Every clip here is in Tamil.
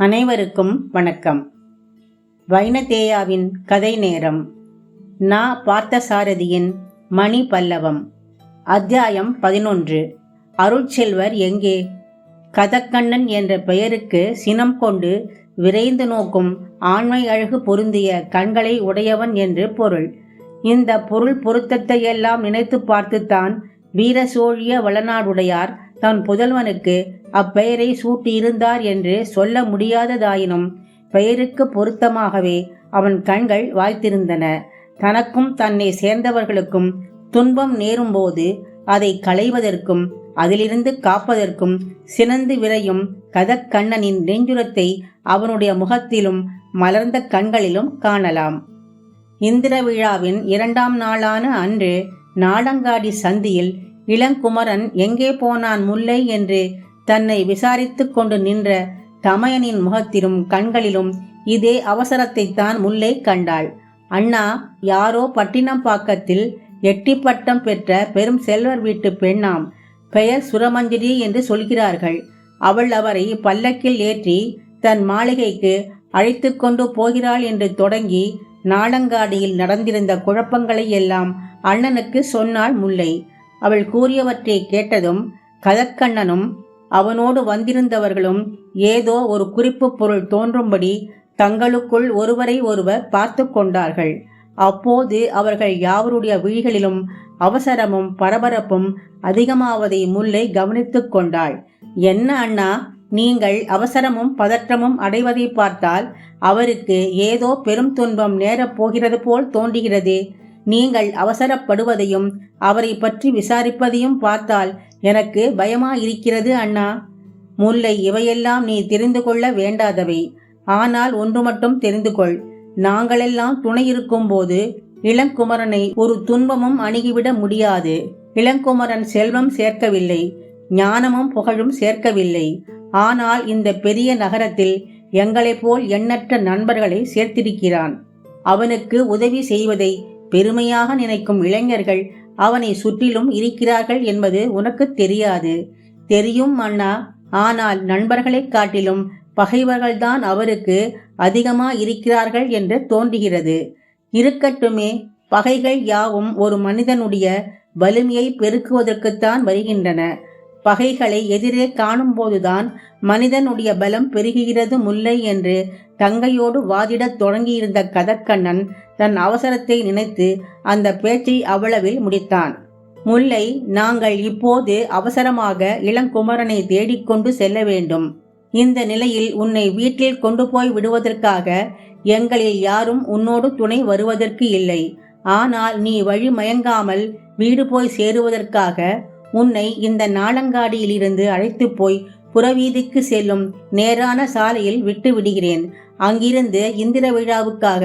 அனைவருக்கும் வணக்கம். வைனதேயாவின் கதை நேரம். நா. பார்த்தசாரதியின் மணி பல்லவம். அத்தியாயம் பதினொன்று. அருட்செல்வர் எங்கே? கதக்கண்ணன் என்ற பெயருக்கு சினம் கொண்டு விரைந்து நோக்கும் ஆண்மை அழகு பொருந்திய கண்களை உடையவன் என்று பொருள். இந்த பொருள் பொருத்தத்தையெல்லாம் நினைத்து பார்த்துத்தான் வீர சோழிய வளநாடுடையார் தன் புதல்வனுக்கு அப்பெயரை சூட்டியிருந்தார் என்று சொல்ல முடியாததாயினும் பெயருக்கு பொருத்தமாகவே அவன் கண்கள் வாய்த்திருந்தன. தனக்கும் தன்னை சேர்ந்தவர்களுக்கும் துன்பம் நேரும்போது அதை களைவதற்கும் அதிலிருந்து காப்பதற்கும் சினந்து விரையும் கதக்கண்ணனின் நெஞ்சுரத்தை அவனுடைய முகத்திலும் மலர்ந்த கண்களிலும் காணலாம். இந்திர விழாவின் இரண்டாம் நாளான அன்று நாடங்காடி சந்தியில் இளங்குமரன் எங்கே போனான் முல்லை என்று தன்னை விசாரித்து கொண்டு நின்ற தமையனின் முகத்திலும் கண்களிலும் இதே அவசரத்தை தான் முல்லை கண்டாள். அண்ணா யாரோ பட்டினம்பாக்கத்தில் எட்டிப்பட்டம் பெற்ற பெரும் செல்வர் வீட்டு பெண்ணாம் பெயர் சுரமஞ்சரி என்று சொல்கிறார்கள். அவள் அவரை பல்லக்கில் ஏற்றி தன் மாளிகைக்கு அழைத்து கொண்டு போகிறாள் என்று தொடங்கி நாளங்காடியில் நடந்திருந்த குழப்பங்களை எல்லாம் அண்ணனுக்கு சொன்னாள் முல்லை. அவள் கூறியவற்றை கேட்டதும் கதக்கண்ணனும் அவனோடு வந்திருந்தவர்களும் ஏதோ ஒரு குறிப்பு பொருள் தோன்றும்படி தங்களுக்குள் ஒருவரை ஒருவர் பார்த்து கொண்டார்கள். அப்போது அவர்கள் யாவருடைய விழிகளிலும் அவசரமும் பரபரப்பும் அதிகமாவதை முல்லை கவனித்துக் கொண்டாள். என்ன அண்ணா நீங்கள் அவசரமும் பதற்றமும் அடைவதை பார்த்தால் அவருக்கு ஏதோ பெரும் துன்பம் நேரப் போகிறது போல் தோன்றுகிறது. நீங்கள் அவசரப்படுவதையும் அவரை பற்றி விசாரிப்பதையும் பார்த்தால் எனக்கு பயமா இருக்கிறது அண்ணா. முல்லை இவையெல்லாம் நீ தெரிந்து கொள்ள வேண்டாதவை. ஆனால் ஒன்று மட்டும் தெரிந்து கொள். நாங்களெல்லாம் துணை இருக்கும் போது இளங்குமரனை ஒரு துன்பமும் அணுகிவிட முடியாது. இளங்குமரன் செல்வம் சேர்க்கவில்லை. ஞானமும் புகழும் சேர்க்கவில்லை. ஆனால் இந்த பெரிய நகரத்தில் எங்களைப் போல் எண்ணற்ற நண்பர்களை சேர்த்திருக்கிறான். அவனுக்கு உதவி செய்வதை பெருமையாக நினைக்கும் இளைஞர்கள் அவனை சுற்றிலும் இருக்கிறார்கள் என்பது உனக்கு தெரியாது. தெரியும் அண்ணா ஆனால் நண்பர்களைக் காட்டிலும் பகைவர்கள்தான் அவருக்கு அதிகமா இருக்கிறார்கள் என்று தோன்றுகிறது. இருக்கட்டுமே பகைகள் யாவும் ஒரு மனிதனுடைய வலிமையை பெருக்குவதற்குத்தான் வருகின்றன. பகைகளை எதிரே காணும்போதுதான் மனிதனுடைய பலம் பெருகுகிறது முல்லை என்று தங்கையோடு வாதிடத் தொடங்கியிருந்த கதக்கண்ணன் தன் அவசரத்தை நினைத்து அந்த பேச்சை அவ்வளவில் முடித்தான். முல்லை நாங்கள் இப்போது அவசரமாக இளங்குமரனை தேடிக்கொண்டு செல்ல வேண்டும். இந்த நிலையில் உன்னை வீட்டில் கொண்டு போய் விடுவதற்காக எங்களில் யாரும் உன்னோடு துணை வருவதற்கு இல்லை. ஆனால் நீ வழி மயங்காமல் வீடு போய் சேருவதற்காக உன்னை இந்த நாளங்காடியிலிருந்து அழைத்து போய் புறவீதிக்கு செல்லும் நேரான சாலையில் விட்டு விடுகிறேன். அங்கிருந்து இந்திர விழாவுக்காக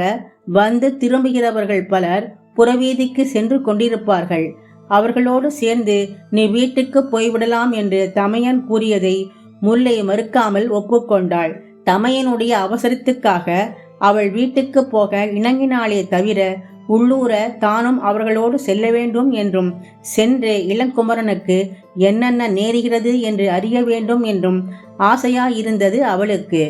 வந்து திரும்புகிறவர்கள் பலர் புறவீதிக்கு சென்று கொண்டிருப்பார்கள். அவர்களோடு சேர்ந்து நீ வீட்டுக்கு போய்விடலாம் என்று தமையன் கூறியதை முல்லை மறுக்காமல் ஒப்புக்கொண்டாள். தமையனுடைய அவசரத்துக்காக அவள் வீட்டுக்கு போக இணங்கினாலே தவிர உள்ளூர தானும் அவர்களோடு செல்ல வேண்டும் என்றும் சென்று இளங்குமரனுக்கு என்னென்ன நேருகிறது என்று அறிய வேண்டும் என்றும் ஆசையாயிருந்தது அவளுக்கு.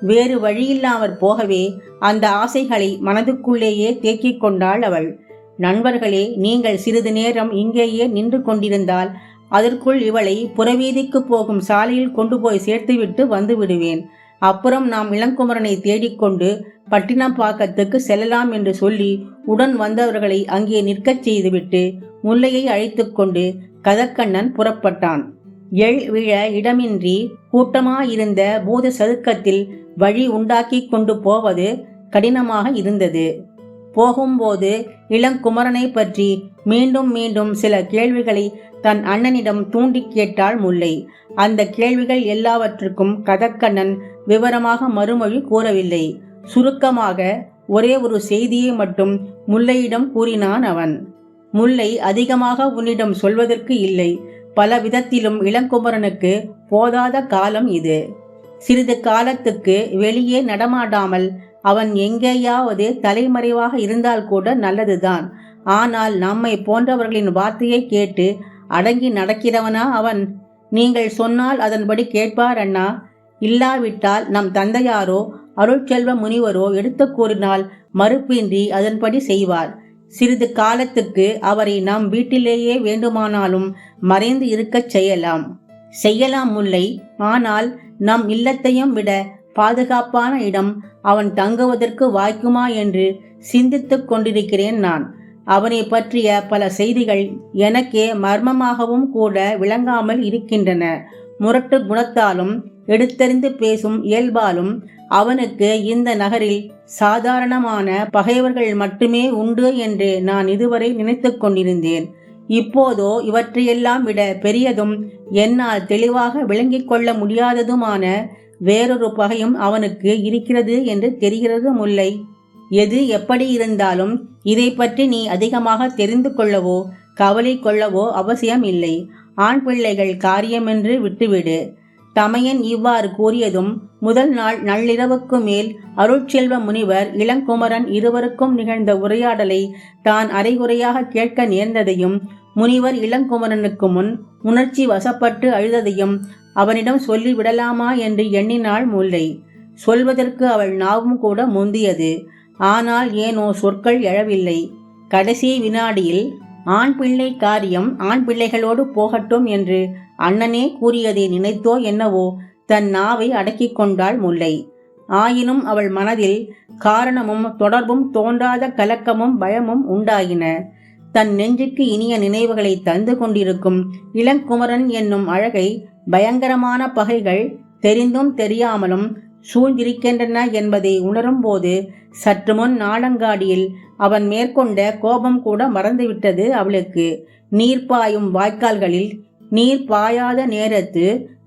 வேறு வழியில்லாமற் போகவே அந்த ஆசைகளை மனதுக்குள்ளேயே தேக்கிக் கொண்டாள் அவள். நண்பர்களே நீங்கள் சிறிது நேரம் இங்கேயே நின்று கொண்டிருந்தால் அதற்குள் இவளை புறவீதிக்கு போகும் சாலையில் கொண்டு போய் சேர்த்துவிட்டு வந்து விடுவேன். அப்புறம் நாம் இளங்குமரனை தேடிக்கொண்டு பட்டினப்பாக்கத்துக்கு செல்லலாம் என்று சொல்லி உடன் வந்தவர்களை அங்கே நிற்கச் செய்துவிட்டு முல்லையை அழைத்து கொண்டு கதக்கண்ணன் புறப்பட்டான். எள் விழ இடமின்றி கூட்டமாயிருந்த பூத சதுக்கத்தில் வழி உண்டாக்கி கொண்டு போவது கடினமாக இருந்தது. போகும்போது இளங்குமரனை பற்றி மீண்டும் மீண்டும் சில கேள்விகளை தன் அண்ணனிடம் தூண்டி கேட்டாள் முல்லை. அந்த கேள்விகள் எல்லாவற்றுக்கும் கதக்கண்ணன் விவரமாக மறுமொழி கூறவில்லை. சுருக்கமாக ஒரே ஒரு செய்தியை மட்டும் முல்லையிடம் கூறினான் அவன். முல்லை அதிகமாக உன்னிடம் சொல்வதற்கு இல்லை. பல விதத்திலும் இளங்குமரனுக்கு போதாத காலம் இது. சிறிது காலத்துக்கு வெளியே நடமாடாமல் அவன் எங்கேயாவது தலைமறைவாக இருந்தால் கூட நல்லதுதான். ஆனால் நம்மை போன்றவர்களின் வார்த்தையை கேட்டு அடங்கி நடக்கிறவனா அவன்? நீங்கள் சொன்னால் அதன்படி கேட்பார் அண்ணா. இல்லாவிட்டால் நம் தந்தையாரோ அருட்செல்வ முனிவரோ எடுத்து கூறினால் மறுப்பின்றி அதன்படி செய்வார். சிறிது காலத்துக்கு அவரை நம் வீட்டிலேயே வேண்டுமானாலும் மறைந்து இருக்கச் செய்யலாம். செய்யலாம் முல்லை ஆனால் நம் இல்லத்தையும் விட பாதுகாப்பான இடம் அவன் தங்குவதற்கு வாய்க்குமா என்று சிந்தித்துக் கொண்டிருக்கிறேன் நான். அவனை பற்றிய பல செய்திகள் எனக்கே மர்மமாகவும் கூட விளங்காமல் இருக்கின்றன. முரட்டு குணத்தாலும் எடுத்தறிந்து பேசும் இயல்பாலும் அவனுக்கு இந்த நகரில் சாதாரணமான பகைவர்கள் மட்டுமே உண்டு என்று நான் இதுவரை நினைத்து கொண்டிருந்தேன். இப்போதோ இவற்றையெல்லாம் விட பெரியதும் என்னால் தெளிவாக விளங்கிக் கொள்ள முடியாததுமான வேறொரு பகையும் அவனுக்கு இருக்கிறது என்று தெரிகிறது முல்லை எது எப்படி இருந்தாலும் இதை பற்றி நீ அதிகமாக தெரிந்து கொள்ளவோ கவலை கொள்ளவோ அவசியம் இல்லை ஆண் பிள்ளைகள் காரியமென்று விட்டுவிடு. தமையன் இவ்வாறு கூறியதும் முதல் நாள் நள்ளிரவுக்கு மேல் அருட்செல்வ முனிவர் இளங்குமரன் இருவருக்கும் நிகழ்ந்த உரையாடலை தான் அரைகுறையாக கேட்க நேர்ந்ததையும் முனிவர் இளங்குமரனுக்கு முன் உணர்ச்சி வசப்பட்டு அழுததையும் அவனிடம் சொல்லிவிடலாமா என்று எண்ணினாள் முல்லை. சொல்வதற்கு அவள் நாவும் கூட முந்தியது. ஆனால் ஏனோ சொற்கள் எழவில்லை. கடைசி வினாடியில் ஆண் பிள்ளை காரியம் ஆண் பிள்ளைகளோடு போகட்டும் என்று அண்ணனே கூறியதை நினைத்தோ என்னவோ தன் நாவை அடக்கிக் கொண்டாள் முல்லை. ஆயினும் அவள் மனதில் காரணமும் தொடர்பும் தோன்றாத கலக்கமும் பயமும் உண்டாயின. தன் நெஞ்சுக்கு இனிய நினைவுகளை தந்து கொண்டிருக்கும் இளங்குமரன் என்னும் அழகை பயங்கரமான பகைகள் தெரிந்தும் தெரியாமலும் சூழ்ந்திருக்கின்றன என்பதை உணரும்போது சற்று முன் நாளங்காடியில் அவன் மேற்கொண்ட கோபம் கூட மறந்துவிட்டது அவளுக்கு. நீர் பாயும் வாய்க்கால்களில் நீர் பாயாத நேரத்து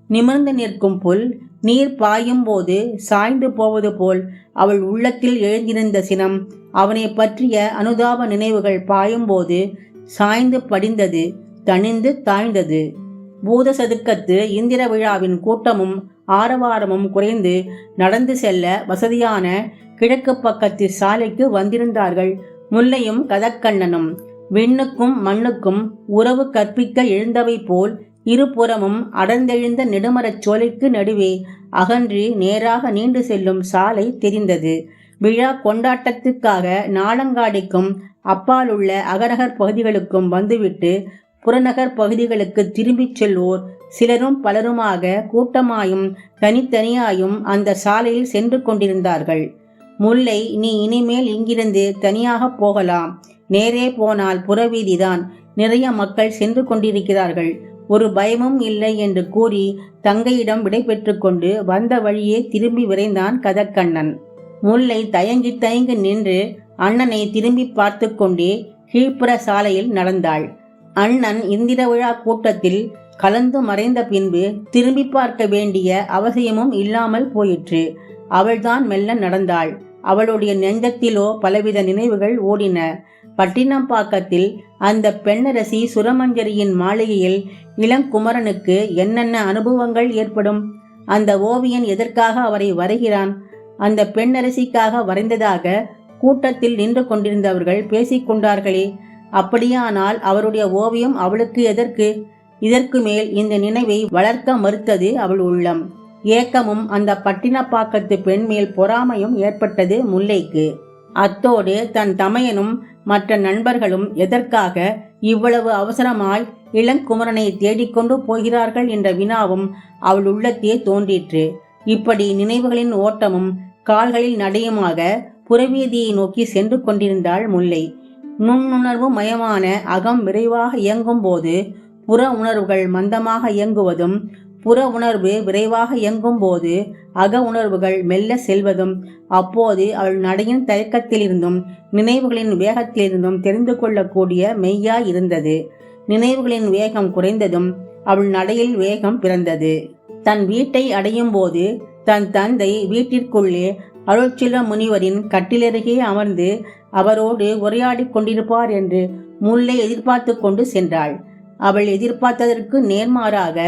நிமிர்ந்து நிற்கும் புல் நீர் பாயும் போது சாய்ந்து போவது போல் அவள் உள்ளத்தில் எழுந்திருந்த சினம் அவனை பற்றிய அனுதாப நினைவுகள் பாயும்போது சாய்ந்து படிந்தது தணிந்து தாழ்ந்தது. பூத சதுக்கத்து இந்திர விழாவின் கூட்டமும் ஆரவாரமும் குறைந்து நடந்து செல்ல வசதியான கிழக்கு பக்கத்து சாலைக்கு வந்திருந்தார்கள் முல்லையும் கதக்கண்ணனும். விண்ணுக்கும் மண்ணுக்கும் உறவு கற்பிக்க எழுந்தவை போல் இருபுறமும் அடர்ந்தெழுந்த நெடுமரச் சோலைக்கு நடுவே அகன்றி நேராக நீண்டு செல்லும் சாலை தெரிந்தது. விழா கொண்டாட்டத்துக்காக நாளங்காடிக்கும் அப்பாலுள்ள அகநகர் பகுதிகளுக்கும் வந்துவிட்டு புறநகர் பகுதிகளுக்கு திரும்பிச் செல்வோர் சிலரும் பலருமாக கூட்டமாயும் தனித்தனியாயும் அந்த சாலையில் சென்று கொண்டிருந்தார்கள். முல்லை நீ இனிமேல் இங்கிருந்து தனியாக போகலாம். நேரே போனால் புறவீதிதான். நிறைய மக்கள் சென்று கொண்டிருக்கிறார்கள். ஒரு பயமும் இல்லை என்று கூறி தங்கையிடம் விடை கொண்டு வந்த வழியே திரும்பி விரைந்தான் கதக்கண்ணன். முல்லை தயங்கி தயங்கி நின்று அண்ணனை திரும்பி பார்த்து கொண்டே கீழ்ப்புற சாலையில் நடந்தாள். அண்ணன் இந்திர விழா கூட்டத்தில் கலந்து மறைந்த பின்பு திரும்பி பார்க்க வேண்டிய அவசியமும் இல்லாமல் போயிற்று. அவள்தான் மெல்ல நடந்தாள். அவளுடைய நெஞ்சத்திலோ பலவித நினைவுகள் ஓடின. பட்டினம்பாக்கத்தில் அந்த பெண்ணரசி சுரமஞ்சரியின் மாளிகையில் இளங்குமரனுக்கு என்னென்ன அனுபவங்கள் ஏற்படும்? அந்த ஓவியன் எதற்காக அவரை வரைகிறான்? அந்த பெண்ணரசிக்காக வரைந்ததாக கூட்டத்தில் நின்று கொண்டிருந்தவர்கள் பேசிக்கொண்டார்களே அப்படியானால் அவருடைய ஓவியம் அவளுக்கு எதற்கு? இதற்கு மேல் இந்த நினைவை வளர்க்க மறுத்தது அவள் உள்ளம். ஏக்கமும் அந்த பட்டினப்பாக்கத்து பெண் மேல் பொறாமையும் ஏற்பட்டது முல்லைக்கு. அத்தோடு தன் தமையனும் மற்ற நண்பர்களும் எதற்காக இவ்வளவு அவசரமாய் இளங்குமரனை தேடிக்கொண்டு போகிறார்கள் என்ற வினாவும் அவள் உள்ளத்தே தோன்றிற்று. இப்படி நினைவுகளின் ஓட்டமும் கால்களில் நடையுமாக புறவீதியை நோக்கி சென்று கொண்டிருந்தாள் முல்லை. நுண்ணுணர்வு மயமான அகம் விரைவாக இயங்கும் போது புற உணர்வுகள் மந்தமாக இயங்குவதும் புற உணர்வு விரைவாக இயங்கும் போது அக உணர்வுகள் மெல்ல செல்வதும் அப்போது அவள் நடையின் தயக்கத்திலிருந்தும் நினைவுகளின் வேகத்திலிருந்தும் தெரிந்து கொள்ளக்கூடிய மெய்யா இருந்தது. நினைவுகளின் வேகம் குறைந்ததும் அவள் நடையில் வேகம் பிறந்தது. தன் வீட்டை அடையும் போது தன் தந்தை வீட்டிற்குள்ளே அருள்சில முனிவரின் கட்டிலருகே அமர்ந்து அவரோடு உரையாடி கொண்டிருப்பார் என்று முல்லை எதிர்பார்த்து கொண்டு சென்றாள். அவள் எதிர்பார்த்ததற்கு நேர்மாறாக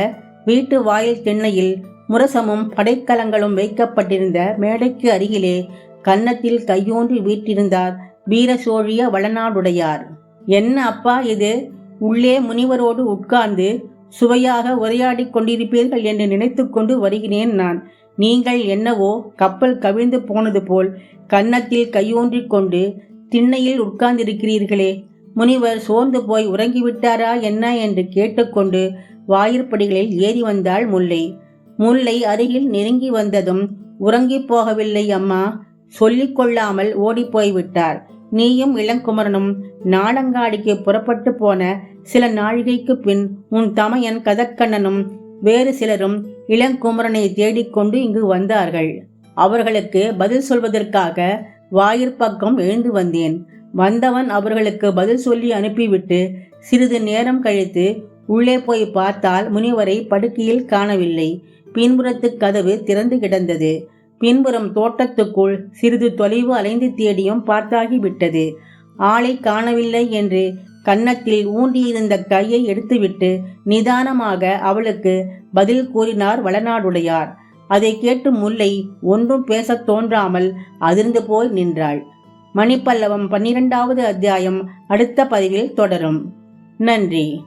வீட்டு வாயில் திண்ணையில் முரசமும் படைக்கலங்களும் வைக்கப்பட்டிருந்த மேடைக்கு அருகிலே கன்னத்தில் கையோன்றி வீட்டிருந்தார் வீரசோழிய வளநாடுடையார். என்ன அப்பா இது? உள்ளே முனிவரோடு உட்கார்ந்து சுவையாக உரையாடி கொண்டிருப்பீர்கள் என்று நினைத்து கொண்டு வருகிறேன் நான். நீங்கள் என்னவோ கப்பல் கவிழ்ந்து போனது போல் கன்னத்தில் கையோன்றி கொண்டு திண்ணையில் உட்கார்ந்திருக்கிறீர்களே. முனிவர் சோர்ந்து போய் உறங்கிவிட்டாரா என்ன? என்று கேட்டுக்கொண்டு வாயிற்படிகளில் ஏறி வந்தாள் முல்லை. முல்லை அருகில் நெருங்கி வந்ததும் உறங்கிப் போகவில்லை அம்மா சொல்லிக் கொள்ளாமல் ஓடிப்போய் விட்டார் நீயும் இளங்குமரனும் நாடங்காடிக்கு புறப்பட்டு போன சில நாழிகைக்கு பின் உன் தமையன் கதக்கண்ணனும் வேறு சிலரும் இளங்குமரனை தேடிக்கொண்டு இங்கு வந்தார்கள். அவர்களுக்கு பதில் சொல்வதற்காக வாயிற்பக்கம் எழுந்து வந்தேன். வந்தவன் அவர்களுக்கு பதில் சொல்லி அனுப்பிவிட்டு சிறிது நேரம் கழித்து உள்ளே போய் பார்த்தால் முனிவரை படுக்கையில் காணவில்லை. பின்புறத்து கதவு திறந்து கிடந்தது. பின்புறம் தோட்டத்துக்குள் சிறிது தொலைவு அலைந்து தேடியும் பார்த்தாகிவிட்டது. ஆளை காணவில்லை என்று கன்னத்தில் ஊண்டியிருந்த கையை எடுத்துவிட்டு நிதானமாக அவளுக்கு பதில் கூறினார் வளநாடுடையார். அதை கேட்டு முல்லை ஒன்றும் பேசத் தோன்றாமல் அதிர்ந்து போய் நின்றாள். மணிப்பல்லவம் பன்னிரெண்டாவது அத்தியாயம் அடுத்த பதிவில் தொடரும். நன்றி.